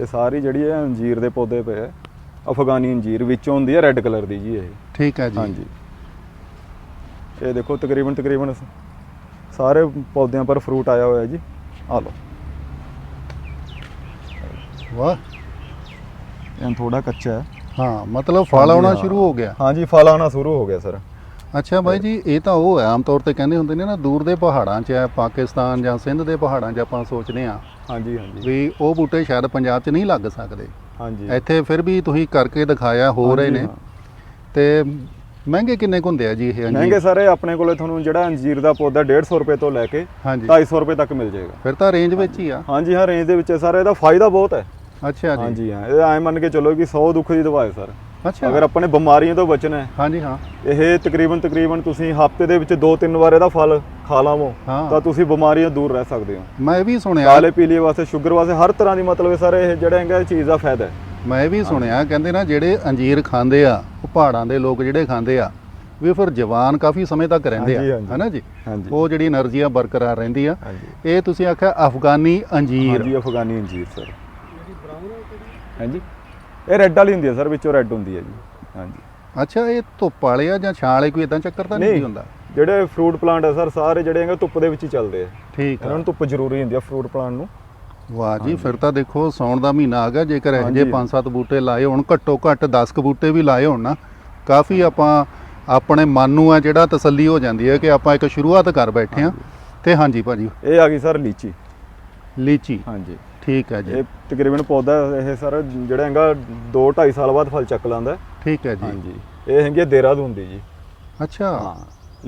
ਇਹ ਸਾਰੀ ਜਿਹੜੀ ਹੈ ਅੰਜੀਰ ਦੇ ਪੌਦੇ ਪਏ ਆ ਅਫਗਾਨੀ ਅੰਜੀਰ ਵਿੱਚੋਂ ਹੁੰਦੀ ਹੈ ਰੈੱਡ ਕਲਰ ਦੀ ਜੀ ਇਹ। ਠੀਕ ਹੈ ਜੀ। ਹਾਂਜੀ। ਇਹ ਦੇਖੋ ਤਕਰੀਬਨ ਤਕਰੀਬਨ ਸਾਰੇ ਪੌਦਿਆਂ ਪਰ ਫਰੂਟ ਆਇਆ ਹੋਇਆ ਜੀ। ਆ ਲਓ। ਵਾਹ। ਇਹ ਥੋੜਾ ਕੱਚਾ ਹੈ। ਹਾਂ ਮਤਲਬ ਫਲ ਆਉਣਾ ਸ਼ੁਰੂ ਹੋ ਗਿਆ। ਹਾਂਜੀ ਫਲ ਆਉਣਾ ਸ਼ੁਰੂ ਹੋ ਗਿਆ ਸਰ। ਅੱਛਾ ਬਾਈ ਜੀ ਇਹ ਤਾਂ ਉਹ ਹੈ ਆਮ ਤੌਰ ਤੇ ਕਹਿੰਦੇ ਹੁੰਦੇ ਨੇ ਨਾ ਦੂਰ ਦੇ ਪਹਾੜਾਂ 'ਚ ਹੈ ਪਾਕਿਸਤਾਨ ਜਾਂ ਸਿੰਧ ਦੇ ਪਹਾੜਾਂ 'ਚ ਆਪਾਂ ਸੋਚਦੇ ਆ ਹਾਂਜੀ ਹਾਂਜੀ। ਵੀ ਉਹ ਬੂਟੇ ਸ਼ਾਇਦ ਪੰਜਾਬ 'ਚ ਨਹੀਂ ਲੱਗ ਸਕਦੇ। ਹਾਂਜੀ ਇੱਥੇ ਫਿਰ ਵੀ ਤੁਸੀਂ ਕਰਕੇ ਦਿਖਾਇਆ ਹੋ ਰਹੇ ਨੇ। ਤੇ ਮਹਿੰਗੇ ਕਿੰਨੇ ਕੁ ਹੁੰਦੇ ਆ ਜੀ ਇਹ ਅੰਜੀਰ? ਮਹਿੰਗੇ ਸਾਰੇ ਆਪਣੇ ਕੋਲੇ ਤੁਹਾਨੂੰ ਜਿਹੜਾ ਅੰਜੀਰ ਦਾ ਪੌਦਾ 150 ਰੁਪਏ ਤੋਂ ਲੈ ਕੇ ਹਾਂਜੀ। 250 ਰੁਪਏ ਤੱਕ ਮਿਲ ਜਾਏਗਾ। ਫਿਰ ਤਾਂ ਰੇਂਜ ਵਿੱਚ ਹੀ ਆ। ਹਾਂਜੀ ਹਾਂ ਰੇਂਜ ਦੇ ਵਿੱਚ ਹੈ। ਸਰ ਇਹਦਾ ਫਾਇਦਾ ਬਹੁਤ ਹੈ। ਅੱਛਾ ਜੀ। ਹਾਂਜੀ ਹਾਂ ਇਹ ਐਂ ਮੰਨ ਕੇ ਚੱਲੋ ਕਿ 100 ਦੁੱਖ ਦੀ ਦਵਾ ਹੈ ਸਰ। ਅੱਛਾ। ਅਗਰ ਆਪਾਂ ਬਿਮਾਰੀਆਂ ਤੋਂ ਬਚਣਾ ਹੈ ਹਾਂਜੀ ਹਾਂ। ਇਹ ਤਕਰੀਬਨ ਤਕਰੀਬਨ ਤੁਸੀਂ ਹਫ਼ਤੇ ਦੇ ਵਿੱਚ ਦੋ ਤਿੰਨ ਵਾਰ ਇਹਦਾ ਫਲ ਖਾ ਲਾਵੋ ਤਾਂ ਤੁਸੀਂ ਬਿਮਾਰੀਆਂ ਦੂਰ ਰਹਿ ਸਕਦੇ ਹੋ। ਮੈਂ ਵੀ ਸੁਣਿਆ। ਕਾਲੇ ਪੀਲੇ ਵਾਸਤੇ ਸ਼ੂਗਰ ਵਾਸਤੇ ਹਰ ਤਰ੍ਹਾਂ ਦੀ ਮਤਲਬ ਸਾਰੇ ਇਹ ਜਿਹੜਾ ਹੈਗਾ ਇਹ ਚੀਜ਼ ਦਾ ਫਾਇਦਾ ਮੈਂ ਵੀ ਸੁਣਿਆ ਕਹਿੰਦੇ ਨਾ ਜਿਹੜੇ ਅੰਜੀਰ ਖਾਂਦੇ ਆ ਉਹ ਪਹਾੜਾਂ ਦੇ ਲੋਕ ਜਿਹੜੇ ਖਾਂਦੇ ਆ ਵੀ ਫਿਰ ਜਵਾਨ ਕਾਫੀ ਸਮੇਂ ਤੱਕ ਰਹਿੰਦੇ ਆ ਹਾਂਜੀ। ਹਨਾ ਜੀ? ਉਹ ਜਿਹੜੀ એનર્ਜੀ ਆ ਬਰਕਰਾਰ ਰਹਿੰਦੀ ਆ ਇਹ ਤੁਸੀਂ ਆਖਿਆ ਅਫਗਾਨੀ ਅੰਜੀਰ। ਹਾਂਜੀ ਅਫਗਾਨੀ ਅੰਜੀਰ ਸਰ ਹਾਂਜੀ। ਇਹ ਰੈੱਡ ਵਾਲੀ ਹੁੰਦੀ ਹੈ ਸਰ ਵਿੱਚੋਂ ਰੈੱਡ ਹੁੰਦੀ ਹੈ ਜੀ। ਹਾਂਜੀ। ਅੱਛਾ ਇਹ ਧੁੱਪ ਵਾਲੇ ਆ ਜਾਂ ਛਾਂ ਵਾਲੇ ਕੋਈ ਇਦਾਂ ਚੱਕਰ ਤਾਂ ਨਹੀਂ ਨਹੀਂ। ਹੁੰਦਾ? ਜਿਹੜੇ ਫਰੂਟ ਪਲਾਂਟ ਹੈ ਸਰ ਸਾਰੇ ਜਿਹੜੇ ਹੈਗੇ ਧੁੱਪ ਦੇ ਵਿੱਚ ਹੀ ਚੱਲਦੇ ਆ। ਠੀਕ ਇਹਨਾਂ ਆ ਨੂੰ ਧੁੱਪ ਜ਼ਰੂਰੀ ਹੁੰਦੀ ਆ ਫਰੂਟ ਪਲਾਂਟ ਨੂੰ। ਵਾਹ ਜੀ ਫਿਰ ਤਾਂ ਦੇਖੋ ਸੌਣ ਦਾ ਮਹੀਨਾ ਆ ਗਿਆ ਜੇਕਰ ਇਹੋ ਜਿਹੇ ਹਾਂਜੀ। ਪੰਜ ਸੱਤ ਬੂਟੇ ਲਾਏ ਹੋਣ ਘੱਟੋ ਘੱਟ 10 ਕੁ ਬੂਟੇ ਵੀ ਲਾਏ ਹੋਣ ਨਾ ਕਾਫੀ ਆਪਾਂ ਆਪਣੇ ਮਨ ਨੂੰ ਆ ਜਿਹੜਾ ਤਸੱਲੀ ਹੋ ਜਾਂਦੀ ਹੈ ਕਿ ਆਪਾਂ ਇੱਕ ਸ਼ੁਰੂਆਤ ਕਰ ਬੈਠੇ ਆ ਤੇ ਹਾਂਜੀ ਭਾਜੀ। ਇਹ ਆ ਗਈ ਸਰ ਲੀਚੀ। ਲੀਚੀ। ਹਾਂਜੀ। ਠੀਕ ਹੈ ਜੀ। ਇਹ ਤਕਰੀਬਨ ਪੌਦਾ ਇਹ ਸਰ ਜਿਹੜਾ ਹੈਗਾ 2 2.5 ਸਾਲ ਬਾਅਦ ਫਲ ਚੱਕ ਲਾਂਦਾ। ਠੀਕ ਹੈ ਜੀ। ਹਾਂਜੀ। ਇਹ ਹੈਗੀ ਹੈ ਦੇਹਰਾਦੂਨ ਦੀ ਜੀ। ਅੱਛਾ। ਹਾਂ।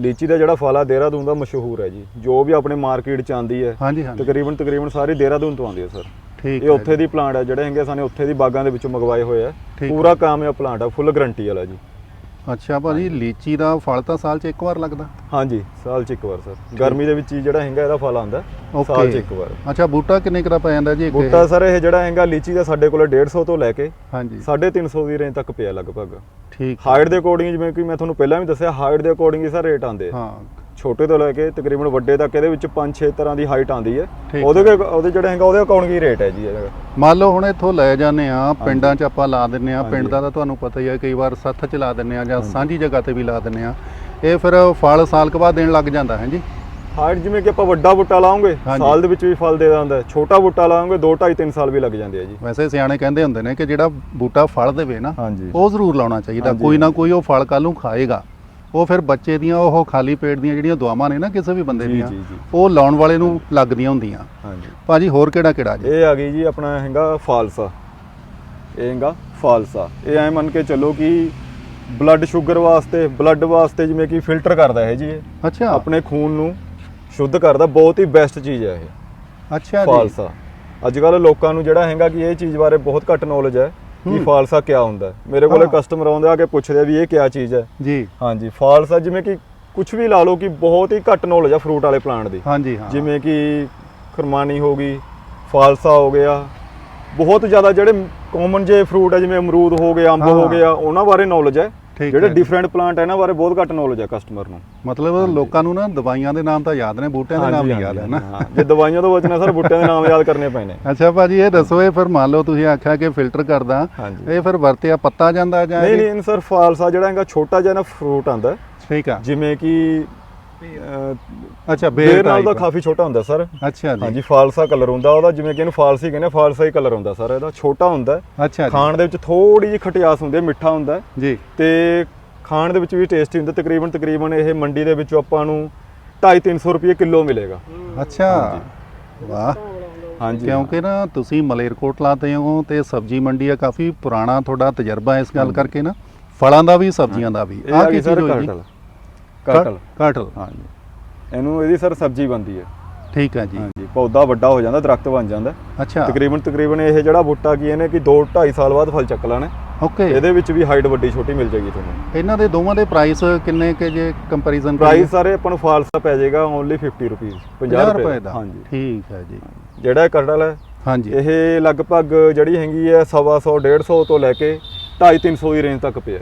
ਲੀਚੀ ਦਾ ਜਿਹੜਾ ਫਲ ਆ ਦੇਹਰਾਦੂਨ ਦਾ ਮਸ਼ਹੂਰ ਹੈ ਜੀ। ਜੋ ਵੀ ਆਪਣੇ ਮਾਰਕੀਟ ਚ ਆਂਦੀ ਹੈ ਹਾਂਜੀ ਹਾਂਜੀ। ਤਕਰੀਬਨ ਤਕਰੀਬਨ ਸਾਰੀ ਦੇਹਰਾਦੂਨ ਤੋਂ ਆਉਂਦੀ ਹੈ ਸਰ। ਠੀਕ ਇਹ ਉੱਥੇ ਦੀ ਪਲਾਂਟ ਹੈ ਜਿਹੜੇ ਹੈਗੇ ਸਾਨੇ ਉੱਥੇ ਦੀ ਬਾਗਾਂ ਦੇ ਵਿੱਚੋਂ ਮੰਗਵਾਏ ਹੋਏ ਆ। ਪੂਰਾ ਕਾਮਯਾਬ ਪਲਾਂਟ ਆ ਫੁੱਲ ਗਾਰੰਟੀ ਵਾਲਾ ਜੀ। ਅੱਛਾ ਭਾਜੀ ਲੀਚੀ ਦਾ ਫਲ ਤਾਂ ਸਾਲ 'ਚ ਇੱਕ ਵਾਰ ਲੱਗਦਾ? ਹਾਂਜੀ ਸਾਲ ਚ ਇੱਕ ਵਾਰ ਸਰ। ਗਰਮੀ ਦੇ ਵਿੱਚ ਹੀ ਜਿਹੜਾ ਹੈਗਾ ਇਹਦਾ ਫਲ ਆਂਦਾ ਸਾਲ ਚ ਇੱਕ ਵਾਰ। ਅੱਛਾ ਬੂਟਾ ਕਿੰਨੇ ਕੁ ਦਾ ਪੈ ਜਾਂਦਾ ਜੀ ਇੱਕ ਬੂਟਾ ਸਰ ਇਹ ਜਿਹੜਾ ਹੈਗਾ ਲੀਚੀ ਦਾ ਸਾਡੇ ਕੋਲ 150 ਤੋਂ ਲੈ ਕੇ ਹਾਂਜੀ। 350 ਦੀ ਰੇਂਜ ਤੱਕ ਪਿਆ ਲਗਭਗ। ਠੀਕ। ਹਾਈਟ ਦੇ ਅਕੋਰਡਿੰਗ ਜਿਵੇਂ ਕਿ ਮੈਂ ਤੁਹਾਨੂੰ ਪਹਿਲਾਂ ਵੀ ਦੱਸਿਆ ਹਾਈਟ ਦੇ ਅਕੋਰਡਿੰਗ ਹੀ ਸਰ ਰੇਟ ਆਂਦੇ ਆ। ਹਾਂ। ਛੋਟੇ ਤੋਂ ਲੈ ਕੇ ਤਕਰੀਬਨ ਵੱਡੇ ਤੱਕ ਇਹਦੇ ਵਿੱਚ 5-6 ਤਰ੍ਹਾਂ ਦੀ ਹਾਈਟ ਆਂਦੀ ਹੈ। ਉਹਦੇ ਕੇ- ਉਹਦੇ ਜਿਹੜਾ ਹੈਗਾ ਉਹਦੇ ਅਕੋਰਡਿੰਗ ਹੀ ਰੇਟ ਹੈ ਜੀ ਇਹਦਾ? ਮੰਨ ਲਓ ਹੁਣ ਇੱਥੋਂ ਲੈ ਜਾਂਦੇ ਆ ਪਿੰਡਾਂ 'ਚ ਆਪਾਂ ਲਾ ਦਿੰਨੇ ਆ। ਪਿੰਡ ਦਾ ਤਾਂ ਤੁਹਾਨੂੰ ਪਤਾ ਹੀ ਹੈ ਕਈ ਵਾਰ ਸੱਥ 'ਚ ਲਾ ਦਿੰਨੇ ਆ ਜਾਂ ਸਾਂਝੀ ਜਗ੍ਹਾ ਤੇ ਵੀ ਲਾ ਦਿੰਨੇ ਆ ਇਹ ਫਿਰ ਫਲ ਸਾਲ ਕੁ ਬਾਅਦ ਦੇਣ ਲੱਗ ਜਾਂਦਾ ਹੈ ਜੀ ਹਾਈਟ ਜਿਵੇਂ ਕਿ ਆਪਾਂ ਵੱਡਾ ਬੂਟਾ ਲਾਉਂਗੇ। ਸਾਲ ਦੇ ਵਿੱਚ ਵੀ ਫਲ ਦੇ ਦਿੰਦਾ। ਛੋਟਾ ਬੂਟਾ ਲਾਉਂਗੇ 2 2.5 3 ਸਾਲ ਵੀ ਲੱਗ ਜਾਂਦੇ ਆ ਜੀ। ਵੈਸੇ ਸਿਆਣੇ ਕਹਿੰਦੇ ਹੁੰਦੇ ਨੇ ਕਿ ਜਿਹੜਾ ਬੂਟਾ ਫਲ ਦੇਵੇ ਨਾ ਉਹ ਜ਼ਰੂਰ ਲਾਉਣਾ ਚਾਹੀਦਾ। ਕੋਈ ਨਾ ਕੋਈ ਉਹ ਫਲ ਕੱਲ ਨੂੰ ਖਾਏਗਾ। ਉਹ ਫਿਰ ਬੱਚੇ ਦੀਆਂ ਉਹ ਖਾਲੀ ਪੇਟ ਦੀਆਂ ਜਿਹੜੀਆਂ ਦੁਆਵਾਂ ਨੇ ਨਾ ਕਿਸੇ ਵੀ ਬੰਦੇ ਜੀ, ਦੀਆਂ ਜੀ, ਜੀ। ਉਹ ਲਾਉਣ ਵਾਲੇ ਨੂੰ ਲੱਗਦੀਆਂ ਹੁੰਦੀਆਂ। ਹਾਂਜੀ। ਭਾਜੀ ਹੋਰ ਕਿਹੜਾ ਕਿਹੜਾ ਜੀ? ਇਹ ਆ ਗਈ ਜੀ ਆਪਣਾ ਹੈਗਾ ਫਾਲਸਾ। ਇਹ ਹੈਗਾ ਫਾਲਸਾ। ਇਹ ਐ ਮੰਨ ਕੇ ਚੱਲੋ ਕਿ ਬਲੱਡ ਸ਼ੂਗਰ ਵਾਸਤੇ ਬਲੱਡ ਵਾਸਤੇ ਜਿਵੇਂ ਕਿ ਫਿਲਟਰ ਕਰਦਾ ਹੈ ਜੀ ਇਹ। ਅੱਛਾ। ਆਪਣੇ ਖੂਨ ਨੂੰ ਸ਼ੁੱਧ ਕਰਦਾ ਬਹੁਤ ਹੀ ਬੈਸਟ ਚੀਜ਼ ਹੈ ਇਹ। ਅੱਛਾ ਜੀ। ਫਾਲਸਾ। ਅੱਜ ਕੱਲ ਲੋਕਾਂ ਨੂੰ ਜਿਹੜਾ ਹੈਗਾ ਕਿ ਇਹ ਚੀਜ਼ ਬਾਰੇ ਬਹੁਤ ਘੱਟ ਨੌਲੇਜ ਹੈ। ਕਿ। ਫਾਲਸਾ ਕੀ ਹੁੰਦਾ ਮੇਰੇ ਕੋਲੇ। ਕਸਟਮਰ ਆਉਂਦੇ ਆ ਕੇ ਪੁੱਛਦੇ ਆ ਵੀ ਇਹ ਕੀ ਚੀਜ਼ ਹੈ ਜੀ ਹਾਂਜੀ ਫਾਲਸਾ ਜਿਵੇਂ ਕਿ ਕੁਝ ਵੀ ਲਾ ਲਓ ਕਿ ਬਹੁਤ ਹੀ ਘੱਟ ਨੌਲੇਜ ਆ ਫਰੂਟ ਵਾਲੇ ਪਲਾਂਟ ਦੀ ਹਾਂਜੀ ਹਾਂ ਜਿਵੇਂ ਕਿ ਖਰਮਾਨੀ ਹੋ ਗਈ ਫਾਲਸਾ ਹੋ ਗਿਆ ਬਹੁਤ ਜ਼ਿਆਦਾ ਜਿਹੜੇ ਕਾਮਨ ਜੇ ਫਰੂਟ ਹੈ ਜਿਵੇਂ ਅਮਰੂਦ ਹੋ ਗਿਆ ਅੰਬ। ਹੋ ਗਿਆ ਉਹਨਾਂ ਬਾਰੇ ਨੌਲੇਜ ਹੈ ਠੀਕ ਜਿਹੜੇ। ਡਿਫਰੈਂਟ ਪਲਾਂਟ ਹੈ ਇਹਨਾਂ ਬਾਰੇ ਬਹੁਤ ਘੱਟ ਨੌਲੇਜ ਹੈ ਕਸਟਮਰ ਨੂੰ। ਮਤਲਬ ਲੋਕਾਂ ਨੂੰ ਨਾ ਦਵਾਈਆਂ ਦੇ ਨਾਮ ਤਾਂ ਯਾਦ ਨੇ ਬੂਟਿਆਂ ਦੇ ਨਾਮ ਨਹੀਂ ਯਾਦ ਹੈ ਨਾ। ਜੇ ਦਵਾਈਆਂ ਤੋਂ ਬਚਣਾ ਸਰ ਬੁੱਟਿਆਂ ਦੇ ਨਾਮ ਯਾਦ ਕਰਨੇ ਪੈਣੇ। ਅੱਛਾ ਭਾਜੀ ਇਹ ਦੱਸੋ ਇਹ ਫਿਰ ਮੰਨ ਲਓ ਤੁਸੀਂ ਆਖਿਆ ਕਿ ਫਿਲਟਰ ਕਰਦਾ ਇਹ ਫਿਰ ਵਰਤਿਆ ਪੱਤਾ ਜਾਂਦਾ ਜਾਂ ਨਹੀਂ ਨਹੀਂ ਸਰ ਫਾਲਸਾ ਜਿਹੜਾ ਹੈਗਾ ਛੋਟਾ ਜਿਹਾ ਨਾ ਫਰੂਟ ਆਂਦਾ ਠੀਕ ਆ। ਜਿਵੇਂ ਕਿ ਅੱਛਾ ਬੇਰ ਨਾਲ ਦਾ। ਕਾਫੀ ਛੋਟਾ ਹੁੰਦਾ ਸਰ। ਅੱਛਾ ਜੀ। ਹਾਂਜੀ ਫਾਲਸਾ ਕਲਰ ਹੁੰਦਾ ਉਹਦਾ ਜਿਵੇਂ ਕਿ ਇਹਨੂੰ ਫਾਲਸੀ ਕਹਿੰਦੇ ਫਾਲਸਾ ਹੀ ਕਲਰ ਹੁੰਦਾ ਸਰ ਇਹਦਾ ਛੋਟਾ ਹੁੰਦਾ। ਅੱਛਾ ਖਾਣ ਦੇ ਵਿੱਚ ਥੋੜੀ ਜਿਹੀ ਖਟਿਆਸ ਹੁੰਦੀ ਹੈ ਮਿੱਠਾ ਹੁੰਦਾ। ਜੀ। ਤੇ ਖਾਣ ਦੇ ਵਿੱਚ ਵੀ ਟੇਸਟੀ ਹੁੰਦਾ ਤਕਰੀਬਨ ਤਕਰੀਬਨ ਇਹ ਮੰਡੀ ਦੇ ਵਿੱਚੋਂ ਆਪਾਂ ਨੂੰ 2.5-300 ਰੁਪਏ ਕਿਲੋ ਮਿਲੇਗਾ। ਅੱਛਾ। ਵਾਹ। ਹਾਂਜੀ। ਕਿਉਂਕਿ ਨਾ ਤੁਸੀਂ ਮਲੇਰਕੋਟਲਾ ਤੇ ਹੋ ਤੇ ਸਬਜ਼ੀ ਮੰਡੀ ਆ ਕਾਫੀ ਪੁਰਾਣਾ ਤੁਹਾਡਾ ਤਜਰਬਾ ਇਸ ਗੱਲ ਕਰਕੇ ਨਾ। ਫਲਾਂ ਦਾ ਵੀ ਸਬਜ਼ੀਆਂ ਦਾ ਵੀ। ਆ ਕੀ ਚੀਜ਼ ਹੋਈ ਜੀ? ਕਾਟਲ। ਕਾਟਲ। ਹਾਂਜੀ। ਇਹਨੂੰ ਇਹਦੀ ਸਰ ਸਬਜ਼ੀ ਬਣਦੀ ਹੈ। ਠੀਕ ਹੈ ਜੀ। ਹਾਂਜੀ ਪੌਦਾ ਵੱਡਾ ਹੋ ਜਾਂਦਾ ਦਰਖਤ ਬਣ ਜਾਂਦਾ। ਅੱਛਾ। ਤਕਰੀਬਨ ਤਕਰੀਬਨ ਇਹ ਜਿਹੜਾ ਬੂਟਾ ਕੀ ਇਹਨੇ ਕਿ 2 2.5 ਸਾਲ ਬਾਅਦ ਫਲ ਚੱਕ ਲੈਣਾ। ਓਕੇ। ਇਹਦੇ ਵਿੱਚ ਵੀ ਹਾਈਟ ਵੱਡੀ ਛੋਟੀ ਮਿਲ ਜਾਏਗੀ ਤੁਹਾਨੂੰ। ਇਹਨਾਂ ਦੇ ਦੋਵਾਂ ਦੇ ਪ੍ਰਾਈਸ ਕਿੰਨੇ ਕੇ ਜੇ ਕੰਪੈਰੀਜ਼ਨ ਪ੍ਰਾਈਸ ਸਾਰੇ ਆਪਾਂ ਨੂੰ ਫਾਲਸਾ ਪੈ ਜਾਏਗਾ ਓਨਲੀ 50 ਰੁਪਏ 50 ਰੁਪਏ ਦਾ। ਹਾਂਜੀ। ਠੀਕ ਹੈ ਜੀ। ਜਿਹੜਾ ਇਹ ਕਟਲ ਹੈ ਹਾਂਜੀ। ਇਹ ਲਗਭਗ ਜਿਹੜੀ ਹੈਗੀ ਹੈ 125 150 ਤੋਂ ਲੈ ਕੇ 2.5 300 ਦੀ ਰੇਂਜ ਤੱਕ ਪਿਆ।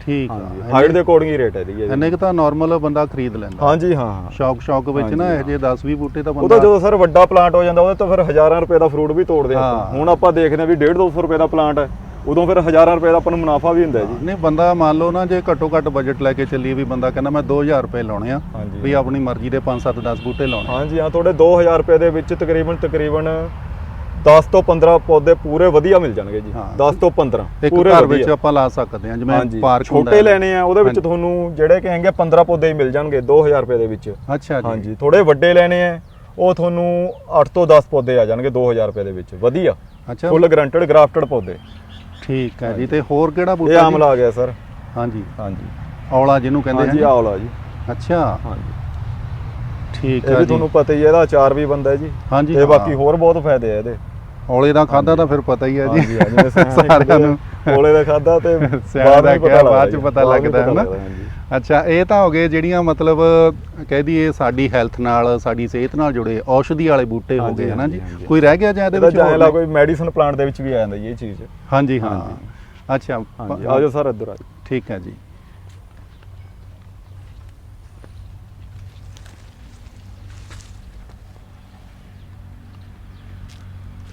ਠੀਕ ਆ। ਹਾਂਜੀ ਹਾਈਟ ਦੇ ਅਕੋਰਡਿੰਗ ਹੀ ਰੇਟ ਹੈ ਇਹਦੀ ਇੰਨੇ ਕੁ ਤਾਂ ਨਾਰਮਲ ਬੰਦਾ ਖਰੀਦ ਲੈਂਦਾ। ਹਾਂਜੀ ਹਾਂ। ਹਾਂ ਸ਼ੌਕ ਸ਼ੌਕ ਵਿੱਚ ਨਾ ਇਹ ਜੇ 10 20 ਬੂਟੇ ਤਾਂ ਉਹਦਾ ਬੰਦਾ ਜਦੋਂ ਸਰ ਵੱਡਾ ਪਲਾਂਟ ਹੋ ਜਾਂਦਾ ਉਹਦੇ ਤੋਂ ਫਿਰ ਹਜ਼ਾਰਾਂ ਰੁਪਏ ਦਾ ਫਰੂਟ ਵੀ ਤੋੜਦੇ ਆਪਾਂ। ਹਾਂ। ਹੁਣ ਆਪਾਂ ਦੇਖਦੇ ਆ ਵੀ 1.5 200 ਰੁਪਏ ਦਾ ਪਲਾਂਟ ਹੈ ਉਦੋਂ ਫਿਰ ਹਜ਼ਾਰਾਂ ਰੁਪਏ ਦਾ ਆਪਾਂ ਨੂੰ ਮੁਨਾਫਾ ਵੀ ਹੁੰਦਾ ਹੈ ਜੀ। ਨਹੀਂ ਬੰਦਾ ਮੰਨ ਲਓ ਨਾ ਜੇ ਘੱਟੋ ਘੱਟ ਬਜਟ ਲੈ ਕੇ ਚੱਲੀਏ ਵੀ ਬੰਦਾ ਕਹਿੰਦਾ ਮੈਂ 2000 ਰੁਪਏ ਲਾਉਣੇ ਆ ਹਾਂਜੀ। ਵੀ ਆਪਣੀ ਮਰਜ਼ੀ ਦੇ 5 7 10 ਬੂਟੇ ਲਾਉਣੇ ਹਾਂਜੀ ਹਾਂ ਤੁਹਾਡੇ 2000 ਰੁਪਏ ਦੇ ਵਿੱਚ ਤਕਰੀਬਨ ਤਕਰੀਬਨ 10 ਤੋਂ 15 ਪੌਦੇ ਪੂਰੇ ਵਧੀਆ ਮਿਲ ਜਾਣਗੇ ਜੀ। ਹਾਂ। 10 ਤੋਂ 15 ਇੱਕ ਪੂਰੇ ਘਰ ਵਧੀਆ। ਵਿੱਚ ਆਪਾਂ ਲਾ ਸਕਦੇ ਹਾਂ ਜਿਵੇਂ ਪਾਰਕ ਛੋਟੇ ਲੈਣੇ ਆ ਉਹਦੇ ਵਿੱਚ ਹਾਂਜੀ। ਤੁਹਾਨੂੰ ਜਿਹੜੇ ਕਹੇਂਗੇ 15 ਪੌਦੇ ਹੀ ਮਿਲ ਜਾਣਗੇ 2000 ਰੁਪਏ ਦੇ ਵਿੱਚ। ਅੱਛਾ ਜੀ। ਹਾਂਜੀ ਥੋੜੇ ਵੱਡੇ ਲੈਣੇ ਆ ਉਹ ਤੁਹਾਨੂੰ 8 ਤੋਂ 10 ਪੌਦੇ ਆ ਜਾਣਗੇ 2000 ਰੁਪਏ ਦੇ ਵਿੱਚ। ਵਧੀਆ। ਅੱਛਾ। ਫੁੱਲ ਗਰੰਟਡ ਗ੍ਰਾਫਟਡ ਪੌਦੇ। ਠੀਕ ਹੈ ਜੀ ਤੇ ਹੋਰ ਕਿਹੜਾ ਇਹ ਬੂਟਾ ਜੀ? ਆਮਲਾ ਆ ਗਿਆ ਸਰ। ਹਾਂਜੀ। ਹਾਂਜੀ। ਔਲਾ ਜਿਹਨੂੰ ਕਹਿੰਦੇ ਹਾਂਜੀ ਆ ਆਵਲਾ ਜੀ। ਅੱਛਾ। ਹਾਂਜੀ। ਠੀਕ ਇਹ ਵੀ ਜੀ। ਤੁਹਾਨੂੰ ਪਤਾ ਹੀ ਹੈ ਇਹਦਾ ਅਚਾਰ ਵੀ ਬੰਦਾ ਜੀ। ਹਾਂਜੀ ਤੇ। ਬਾਕੀ ਹੋਰ ਬਹੁਤ ਫਾਇਦੇ ਆ ਇਹਦੇ। ਔਲੇ ਦਾ ਖਾਦਾ ਤਾਂ ਫਿਰ ਪਤਾ ਹੀ ਹੈ ਜੀ। ਹਾਂ, ਜਿਵੇਂ ਸਿਆਣੇ ਸਾਰਿਆਂ ਨੂੰ। ਕੋਲੇ ਦਾ ਖਾਦਾ ਤੇ ਸਿਆਣੇ ਬਾਅਦ ਦਾ ਵਿੱਚ ਕਿਹਾ ਬਾਅਦ ਚ ਲੱਗਦਾ ਪਤਾ ਜੀ, ਬਾਅਦ ਵਿੱਚ ਲੱਗਦਾ ਹੈ ਨਾ ਲੱਗਦਾ, ਹਾਂਜੀ। ਅੱਛਾ ਇਹ ਤਾਂ ਹੋ ਗਏ ਜਿਹੜੀਆਂ ਮਤਲਬ ਕਹਿ ਦਈਏ ਸਾਡੀ ਹੈਲਥ ਨਾਲ ਸਾਡੀ ਸਿਹਤ ਨਾਲ ਜੁੜੇ ਔਸ਼ਧੀ ਵਾਲੇ ਬੂਟੇ ਹੋ ਹਾਂਜੀ, ਗਏ ਹਨਾ ਜੀ? ਹਾਂਜੀ, ਹਾਂਜੀ। ਕੋਈ ਰਹਿ ਗਿਆ ਜਾਂ ਇਹਦੇ ਇਹਦਾ ਵਿੱਚ ਜਾਇ ਲਾ? ਕੋਈ ਮੈਡੀਸਨ ਪਲਾਂਟ ਦੇ ਵਿੱਚ ਵੀ ਆ ਜਾਂਦਾ ਜੀ ਇਹ ਚੀਜ਼। ਹਾਂਜੀ ਹਾਂ। ਹਾਂਜੀ। ਅੱਛਾ ਪ- ਆਜੋ ਸਰ ਇੱਧਰ ਆਜੋ ਠੀਕ ਹੈ ਜੀ।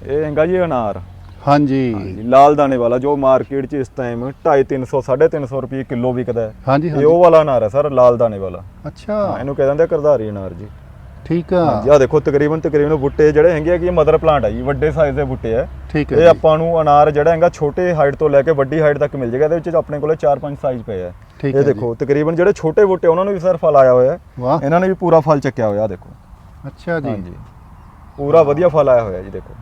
ਇਹ ਹੈਗਾ ਜੀ ਅਨਾਰ। ਹਾਂਜੀ। ਹਾਂਜੀ ਲਾਲ ਦਾਣੇ ਵਾਲਾ ਜੋ ਮਾਰਕੀਟ 'ਚ ਇਸ ਟਾਈਮ 250 350 350 ਰੁਪਏ ਕਿਲੋ ਵਿਕਦਾ ਹੈ। ਹਾਂਜੀ ਇਹ ਹਾਂਜੀ ਉਹ ਵਾਲਾ ਅਨਾਰ ਹੈ ਸਰ ਲਾਲ ਦਾਣੇ ਵਾਲਾ। ਅੱਛਾ। ਹਾਂ, ਇਹਨੂੰ ਕਹਿ ਦਿੰਦੇ ਆ ਕਰਧਾਰੀ ਅਨਾਰ ਜੀ। ਠੀਕ ਆ। ਹਾਂਜੀ ਆ ਦੇਖੋ ਤਕਰੀਬਨ ਤਕਰੀਬਨ ਬੁੱਟੇ ਜਿਹੜੇ ਹੈਗੇ ਆ ਕਿ ਮਦਰ ਪਲਾਂਟ ਆ ਜੀ ਵੱਡੇ ਸਾਈਜ਼ ਦੇ ਬੁੱਟੇ ਆ। ਠੀਕ ਹੈ ਇਹ ਜੀ। ਆਪਾਂ ਨੂੰ ਅਨਾਰ ਜਿਹੜਾ ਹੈਗਾ ਛੋਟੇ ਹਾਈਟ ਤੋਂ ਲੈ ਕੇ ਵੱਡੀ ਹਾਈਟ ਤੱਕ ਮਿਲ ਜਾਏਗਾ ਇਹਦੇ ਵਿੱਚ ਆਪਣੇ ਕੋਲੇ 4-5 ਸਾਈਜ਼ ਪਏ ਆ। ਠੀਕ ਇਹ ਹੈ ਜੀ। ਦੇਖੋ ਤਕਰੀਬਨ ਜਿਹੜੇ ਛੋਟੇ ਬੁੱਟੇ ਉਹਨਾਂ ਨੂੰ ਵੀ ਸਰ ਫਲ ਆਇਆ ਹੋਇਆ ਹੈ। ਵਾਹ। ਇਹਨਾਂ ਨੇ ਵੀ ਪੂਰਾ ਫਲ ਚੱਕਿਆ ਹੋਇਆ ਆਹ ਦੇਖੋ। ਅੱਛਾ ਜੀ। ਹਾਂਜੀ। ਪੂਰਾ ਵਧੀਆ ਫਲ ਆਇਆ ਹੋਇਆ ਜੀ ਦੇਖੋ।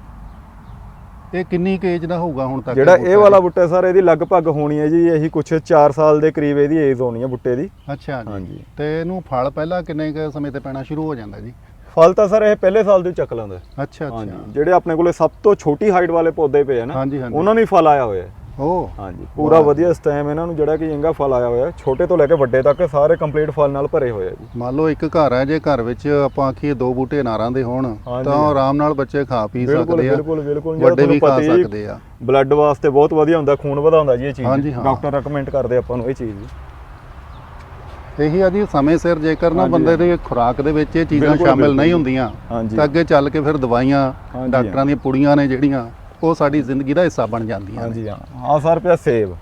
ਇਹ ਕਿੰਨੀ ਕੇਜ ਦਾ ਹੋਊਗਾ ਹੁਣ ਤੱਕ ਜਿਹੜਾ ਇਹ ਵਾਲਾ ਬੁੱਟਾ ਸਰ ਇਹਦੀ ਲਗਭਗ ਹੋਣੀ ਹੈ ਜੀ ਇਹੀ ਕੁਛ 4 ਸਾਲ ਦੇ ਕਰੀਬ ਇਹਦੀ ਏਜ ਹੋਣੀ ਹੈ ਬੁੱਟੇ ਦੀ। ਅੱਛਾ ਜੀ। ਹਾਂਜੀ। ਤੇ ਇਹਨੂੰ ਫਲ ਪਹਿਲਾਂ ਕਿੰਨੇ ਕੁ ਸਮੇਂ ਤੇ ਪੈਣਾ ਸ਼ੁਰੂ ਹੋ ਜਾਂਦਾ ਜੀ? ਫਲ ਤਾਂ ਸਰ ਇਹ ਪਹਿਲੇ ਸਾਲ ਹੀ ਚੱਕ ਲੈਂਦਾ। ਅੱਛਾ ਅੱਛਾ। ਜਿਹੜੇ ਆਪਣੇ ਕੋਲੇ ਸਭ ਤੋਂ ਛੋਟੀ ਹਾਈਟ ਵਾਲੇ ਪੌਦੇ ਪਏ ਆ ਨਾ ਹਾਂਜੀ, ਹਾਂਜੀ। ਉਹਨਾਂ ਨੂੰ ਹੀ ਫਲ ਆਇਆ ਹੋਇਆ ਹੈ। ਓ ਹਾਂਜੀ। ਪੂਰਾ ਵਧੀਆ ਇਸ ਟਾਈਮ ਇਹਨਾਂ ਨੂੰ ਜਿਹੜਾ ਕਿ ਚੰਗਾ ਫਲ ਆਇਆ ਹੋਇਆ। ਛੋਟੇ ਤੋਂ ਲੈ ਕੇ ਵੱਡੇ ਤੱਕ ਸਾਰੇ ਕੰਪਲੀਟ ਫਲ ਨਾਲ ਭਰੇ ਹੋਏ ਆ ਜੀ। ਮੰਨ ਲਓ ਇੱਕ ਘਰ ਹੈ ਜੇ ਘਰ ਵਿੱਚ ਆਪਾਂ ਆਖੀਏ ਦੋ ਬੂਟੇ ਅਨਾਰਾਂ ਦੇ ਹੋਣ। ਤਾਂ ਆਰਾਮ ਨਾਲ ਬੱਚੇ ਖਾ ਪੀ ਸਕਦੇ ਆ। ਬਿਲਕੁਲ ਬਿਲਕੁਲ। ਵੱਡੇ ਵੀ ਖਾ ਸਕਦੇ ਆ। ਬਲੱਡ ਵਾਸਤੇ ਬਹੁਤ ਵਧੀਆ ਹੁੰਦਾ ਖੂਨ ਵਧਾਉਂਦਾ ਜੀ ਇਹ ਚੀਜ਼। ਹਾਂਜੀ, ਹਾਂ। ਡਾਕਟਰ ਰეკਮੈਂਡ ਕਰਦੇ ਆਪਾਂ ਨੂੰ ਇਹ ਚੀਜ਼ ਜੀ। ਇਹੀ ਆ ਜੀ ਸਮੇਂ ਸਿਰ ਜੇਕਰ ਨਾ ਬੰਦੇ ਦੀ ਖੁਰਾਕ ਦੇ ਵਿੱਚ ਇਹ ਚੀਜ਼ਾਂ ਸ਼ਾਮਿਲ। ਨਹੀਂ ਹੁੰਦੀਆਂ ਤਾਂ ਅੱਗੇ ਚੱਲ ਕੇ ਫਿਰ ਦਵਾਈਆਂ ਡਾਕਟਰਾਂ ਦੀਆਂ ਪੁੜੀਆਂ ਨੇ ਜਿਹੜੀਆਂ ਉਹ ਸਾਡੀ ਜ਼ਿੰਦਗੀ ਦਾ ਹਿੱਸਾ ਬਣ ਜਾਂਦੀਆਂ ਨੇ। ਹਾਂਜੀ ਹਾਂ। ਹਾਂ ਸਰ ਪਿਆ ਸੇਬ।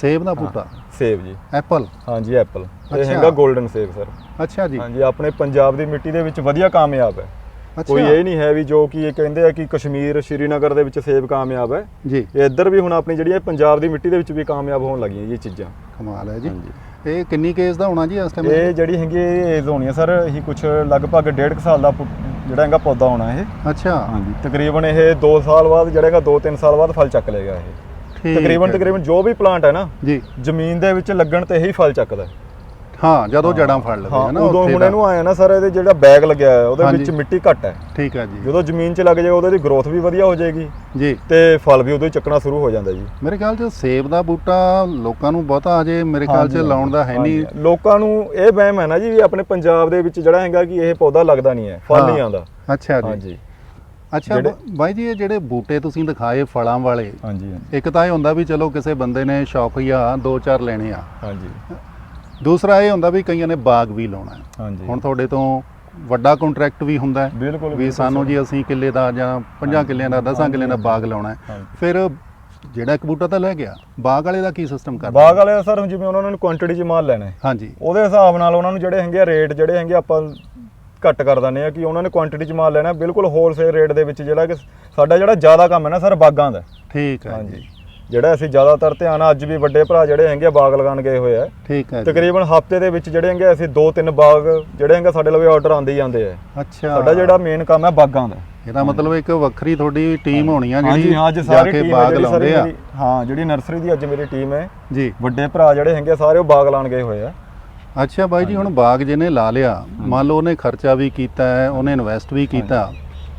ਸੇਬ ਦਾ ਬੂਟਾ? ਸੇਬ ਜੀ। ਐਪਲ? ਹਾਂਜੀ ਐਪਲ। ਇਹ ਅੱਛਾ। ਹੈਗਾ 골ਡਨ ਸੇਬ ਸਰ। ਅੱਛਾ ਜੀ। ਹਾਂਜੀ ਆਪਣੇ ਪੰਜਾਬ ਦੀ ਮਿੱਟੀ ਦੇ ਵਿੱਚ ਵਧੀਆ ਕਾਮਯਾਬ ਹੈ। ਅੱਛਾ। ਕੋਈ ਇਹ ਨਹੀਂ ਹੈ ਵੀ ਜੋ ਕਿ ਇਹ ਕਹਿੰਦੇ ਆ ਕਿ ਕਸ਼ਮੀਰ ਸ਼੍ਰੀਨਗਰ ਦੇ ਵਿੱਚ ਸੇਬ ਕਾਮਯਾਬ ਹੈ। ਜੀ। ਇਹ ਇੱਧਰ ਵੀ ਹੁਣ ਆਪਣੀ ਜਿਹੜੀ ਹੈ ਪੰਜਾਬ ਦੀ ਮਿੱਟੀ ਦੇ ਵਿੱਚ ਵੀ ਕਾਮਯਾਬ ਹੋਣ ਲੱਗੀਆਂ ਜੀ ਇਹ ਚੀਜ਼ਾਂ। ਕਮਾਲ ਹੈ ਜੀ। ਹਾਂਜੀ। ਇਹ ਕਿੰਨੀ ਕੇਸ ਦਾ ਹੋਣਾ ਜੀ ਇਸ ਟਾਈਮ ਇਹ ਜਿਹੜੀ ਹੈਗੀ ਏਜ ਹੋਣੀ ਹੈ ਸਰ ਇਹੀ ਕੁਝ ਲਗਭਗ 1.5 ਸਾਲ ਦਾ ਪੁ- ਜਿਹੜਾ ਹੈਗਾ ਪੌਦਾ ਹੋਣਾ ਇਹ ਅੱਛਾ ਹਾਂਜੀ ਤਕਰੀਬਨ ਇਹ 2 ਸਾਲ ਬਾਅਦ ਜਿਹੜਾ ਹੈਗਾ 2-3 ਸਾਲ ਬਾਅਦ ਫਲ ਚੱਕ ਲੇਗਾ ਇਹ ਠੀਕ ਤਕਰੀਬਨ। ਤਕਰੀਬਨ ਜੋ ਵੀ ਪਲਾਂਟ ਹੈ ਨਾ ਜੀ ਜ਼ਮੀਨ ਦੇ ਵਿੱਚ ਲੱਗਣ ਤੇ ਹੀ ਫਲ ਚੱਕਦਾ ਹੈ। ਹਾਂ ਜਦੋਂ ਜੜਾਂ ਫੜ ਲਵੇ ਹਾਂ ਨਾ ਉਦੋਂ ਹੁਣ। ਇਹਨੂੰ ਆਇਆ ਨਾ ਸਰ ਇਹਦੇ ਜਿਹੜਾ ਬੈਗ ਲੱਗਿਆ ਹੋਇਆ ਉਹਦੇ ਵਿੱਚ। ਮਿੱਟੀ ਘੱਟ ਹੈ। ਠੀਕ ਹੈ ਜੀ। ਜਦੋਂ ਜ਼ਮੀਨ 'ਚ ਲੱਗ ਜਾਏਗਾ ਉਹਦੇ ਦੀ ਗਰੋਥ ਵੀ ਵਧੀਆ ਹੋ ਜਾਏਗੀ। ਜੀ। ਤੇ ਫਲ ਵੀ ਉਦੋਂ ਹੀ ਚੱਕਣਾ ਸ਼ੁਰੂ ਹੋ ਜਾਂਦਾ ਜੀ। ਮੇਰੇ ਖਿਆਲ 'ਚ ਸੇਬ ਦਾ ਬੂਟਾ ਲੋਕਾਂ ਨੂੰ ਬਹੁਤਾ ਅਜੇ ਮੇਰੇ ਖਿਆਲ 'ਚ ਲਾਉਣ ਦਾ ਹੈ ਨਹੀਂ। ਲੋਕਾਂ ਨੂੰ ਇਹ ਵਹਿਮ ਹੈ ਨਾ ਜੀ ਵੀ ਆਪਣੇ ਪੰਜਾਬ ਦੇ ਵਿੱਚ ਜਿਹੜਾ ਹੈਗਾ ਕਿ ਇਹ ਪੌਦਾ ਲੱਗਦਾ ਨਹੀਂ ਹੈ ਫਲ। ਨਹੀਂ ਆਉਂਦਾ। ਅੱਛਾ ਜੀ। ਹਾਂਜੀ। ਅੱਛਾ ਬਾਈ ਜੀ ਇਹ ਜਿਹੜੇ ਬੂਟੇ ਤੁਸੀਂ ਦਿਖਾਏ ਫਲਾਂ ਵਾਲੇ ਹਾਂਜੀ ਹਾਂਜੀ। ਇੱਕ ਤਾਂ ਇਹ ਹੁੰਦਾ ਵੀ ਚਲੋ ਕਿਸੇ ਬੰਦੇ ਨੇ ਸ਼ੌਕੀਆ ਦੋ ਚਾਰ ਲੈਣੇ ਆ। ਹਾਂਜੀ। ਦੂਸਰਾ ਇਹ ਹੁੰਦਾ ਵੀ ਕਈਆਂ ਨੇ ਬਾਗ ਵੀ ਲਾਉਣਾ ਹੈ। ਹਾਂਜੀ। ਹੁਣ ਤੁਹਾਡੇ ਤੋਂ ਵੱਡਾ ਕੰਟਰੈਕਟ ਵੀ ਹੁੰਦਾ ਹੈ ਬਿਲਕੁਲ ਵੀ ਸਾਨੂੰ। ਜੀ ਅਸੀਂ ਕਿੱਲੇ ਦਾ ਜਾਂ 50 ਕਿੱਲਿਆਂ ਦਾ 10 ਕਿੱਲਿਆਂ ਦਾ ਬਾਗ ਲਾਉਣਾ ਹੈ। ਫਿਰ ਜਿਹੜਾ ਇੱਕ ਬੂਟਾ ਤਾਂ ਲੈ ਗਿਆ ਬਾਗ ਵਾਲੇ ਦਾ ਕੀ ਸਿਸਟਮ ਕਰਦਾ? ਬਾਗ ਵਾਲੇ ਦਾ ਸਰ ਜਿਵੇਂ ਉਹਨਾਂ ਨੇ ਕੁਆਂਟੀਟੀ 'ਚ ਮਾਲ ਲੈਣਾ ਹੈ। ਹਾਂਜੀ। ਉਹਦੇ ਹਿਸਾਬ ਨਾਲ ਉਹਨਾਂ ਨੂੰ ਜਿਹੜੇ ਹੈਗੇ ਰੇਟ ਜਿਹੜੇ ਹੈਗੇ ਆਪਾਂ ਘੱਟ ਕਰ ਦਿੰਦੇ ਆ ਕਿ ਉਹਨਾਂ ਨੇ ਕੁਆਂਟੀਟੀ 'ਚ ਮਾਲ ਲੈਣਾ ਬਿਲਕੁਲ ਹੋਲਸੇਲ ਰੇਟ ਦੇ ਵਿੱਚ ਜਿਹੜਾ ਕਿ ਸਾਡਾ ਜਿਹੜਾ ਜ਼ਿਆਦਾ ਕੰਮ ਹੈ ਨਾ ਸਰ ਬਾਗਾਂ ਦਾ। ਠੀਕ ਹੈ ਹਾਂਜੀ। ਜਿਹੜਾ ਅਸੀਂ ਜ਼ਿਆਦਾਤਰ ਧਿਆਨ ਅੱਜ ਵੀ ਵੱਡੇ ਭਰਾ ਜਿਹੜੇ ਹੈਗੇ ਬਾਗ ਲਗਾਉਣ ਗਏ ਹੋਏ ਆ। ਠੀਕ ਹੈ ਤਕਰੀਬਨ ਹਫ਼ਤੇ ਦੇ ਵਿੱਚ ਜਿਹੜੇ ਹੈਗੇ ਅਸੀਂ ਦੋ ਤਿੰਨ ਬਾਗ ਜਿਹੜੇ ਹੈਗੇ ਸਾਡੇ ਲਵੇ ਆਰਡਰ ਆਉਂਦੇ ਹੀ ਆਉਂਦੇ ਆ। ਅੱਛਾ। ਸਾਡਾ ਜਿਹੜਾ ਮੇਨ ਕੰਮ ਹੈ ਬਾਗਾਂ ਦਾ। ਇਹਦਾ ਮਤਲਬ ਇੱਕ ਵੱਖਰੀ ਤੁਹਾਡੀ ਟੀਮ ਹੋਣੀ ਆ ਜਿਹੜੀ ਹਾਂ ਅੱਜ ਸਾਰੀ ਟੀਮ ਬਾਗ ਲਾਉਂਦੇ ਆ। ਹਾਂ ਜਿਹੜੀ ਨਰਸਰੀ ਦੀ ਅੱਜ ਮੇਰੀ ਟੀਮ ਹੈ। ਜੀ। ਵੱਡੇ ਭਰਾ ਜਿਹੜੇ ਹੈਗੇ ਸਾਰੇ ਉਹ ਬਾਗ ਲਾਉਣ ਗਏ ਹੋਏ ਆ। ਅੱਛਾ ਬਾਈ ਜੀ ਹੁਣ ਬਾਗ ਜਿਹਨੇ ਲਾ ਲਿਆ ਮੰਨ ਲਓ ਉਹਨੇ ਖਰਚਾ ਵੀ ਕੀਤਾ ਹੈ ਉਹਨੇ ਇਨਵੈਸਟ ਵੀ ਕੀਤਾ।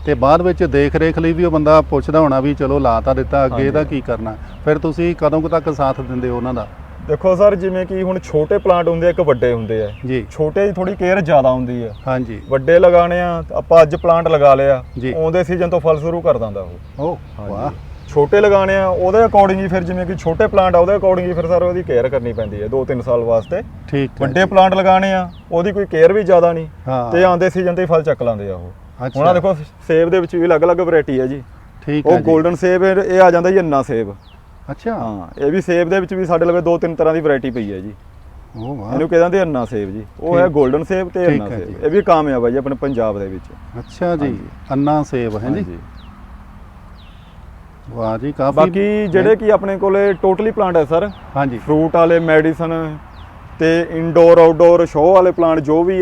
ਤੇ ਬਾਅਦ ਵਿੱਚ ਦੇਖ ਰੇਖ ਲਈ ਵੀ ਉਹ ਬੰਦਾ ਪੁੱਛਦਾ ਹੋਣਾ ਵੀ ਚਲੋ ਲਾ ਤਾਂ ਦਿੱਤਾ ਅੱਗੇ ਇਹਦਾ ਕੀ ਕਰਨਾ? ਫਿਰ ਤੁਸੀਂ ਕਦੋਂ ਕੁ ਤੱਕ ਸਾਥ ਦਿੰਦੇ ਹੋ ਉਹਨਾਂ ਦਾ? ਦੇਖੋ ਸਰ ਜਿਵੇਂ ਕਿ ਹੁਣ ਛੋਟੇ ਪਲਾਂਟ ਹੁੰਦੇ ਆ ਇੱਕ ਵੱਡੇ ਹੁੰਦੇ ਆ। ਜੀ। ਛੋਟੇ ਦੀ ਥੋੜੀ ਕੇਅਰ ਜ਼ਿਆਦਾ ਹੁੰਦੀ ਆ। ਹਾਂਜੀ। ਵੱਡੇ ਲਗਾਣੇ ਆ ਆਪਾਂ ਅੱਜ ਪਲਾਂਟ ਲਗਾ ਲਿਆ। ਆਉਂਦੇ ਸੀਜ਼ਨ ਤੋਂ ਫਲ ਸ਼ੁਰੂ ਕਰ ਦਿੰਦਾ ਉਹ। ਹਾਂਜੀ। ਵਾਹ। ਛੋਟੇ ਲਗਾਣੇ ਆ ਉਹਦੇ ਅਕੋਰਡਿੰਗ ਹੀ ਫਿਰ ਜਿਵੇਂ ਕਿ ਛੋਟੇ ਪਲਾਂਟ ਆ ਉਹਦੇ ਅਕੋਰਡਿੰਗ ਹੀ ਫਿਰ ਸਰ ਉਹਦੀ ਕੇਅਰ ਕਰਨੀ ਪੈਂਦੀ ਹੈ 2-3 ਸਾਲ ਵਾਸਤੇ। ਠੀਕ ਵੱਡੇ ਪਲਾਂਟ ਲਗਾਣੇ ਆ ਉਹਦੀ ਕੋਈ ਕੇਅਰ ਵੀ ਜ਼ਿਆਦਾ ਨਹੀਂ। ਤੇ ਆਂਦੇ ਸੀਜ਼ਨ ਤੇ ਹੀ ਫਲ ਚੱਕ ਲਾਂਦੇ ਆ ਉਹ। ਅੱਛਾ। ਹੁਣ ਆਹ ਦੇਖੋ ਸੇਬ ਦੇ ਵਿੱਚ ਵੀ ਅਲੱਗ-ਅਲੱਗ ਵੈਰਾਈਟੀ ਹੈ ਜੀ। ਠੀਕ ਹੈ ਉਹ ਜੀ। 골ਡਨ ਸੇਬ ਇਹ ਇਹ ਆ ਜਾਂਦਾ ਜੀ ਅੰਨਾ ਸੇਬ। ਅੱਛਾ। ਹਾਂ ਇਹ ਵੀ ਸੇਬ ਦੇ ਵਿੱਚ ਵੀ ਸਾਡੇ ਲਵੇ ਦੋ ਤਿੰਨ ਤਰ੍ਹਾਂ ਦੀ ਵੈਰਾਈਟੀ ਪਈ ਹੈ ਜੀ। ਉਹ ਵਾਹ। ਇਹਨੂੰ ਕਹਿੰਦੇ ਅੰਨਾ ਸੇਬ ਜੀ। ਉਹ ਹੈ ਠੀਕ। 골ਡਨ ਸੇਬ ਤੇ ਠੀਕ ਅੰਨਾ ਹੈ ਸੇਬ। ਜੀ। ਇਹ ਵੀ ਕਾਮਯਾਬ ਹੈ ਜੀ ਆਪਣੇ ਪੰਜਾਬ ਦੇ ਵਿੱਚ। ਅੱਛਾ ਜੀ। ਅੰਨਾ ਸੇਬ ਹੈ ਜੀ। ਹਾਂਜੀ। ਵਾਹ ਜੀ ਕਾਫੀ ਬਾਕੀ ਜਿਹੜੇ ਕਿ ਆਪਣੇ ਕੋਲੇ ਟੋਟਲੀ ਪਲਾਂਟ ਹੈ ਸਰ। ਹਾਂਜੀ। ਫਰੂਟ ਵਾਲੇ ਮੈਡੀਸਨ ਤੇ ਇਨਡੋਰ ਆਊਟਡੋਰ ਸ਼ੋਅ ਵਾਲੇ ਪਲਾਂਟ ਜੋ ਵੀ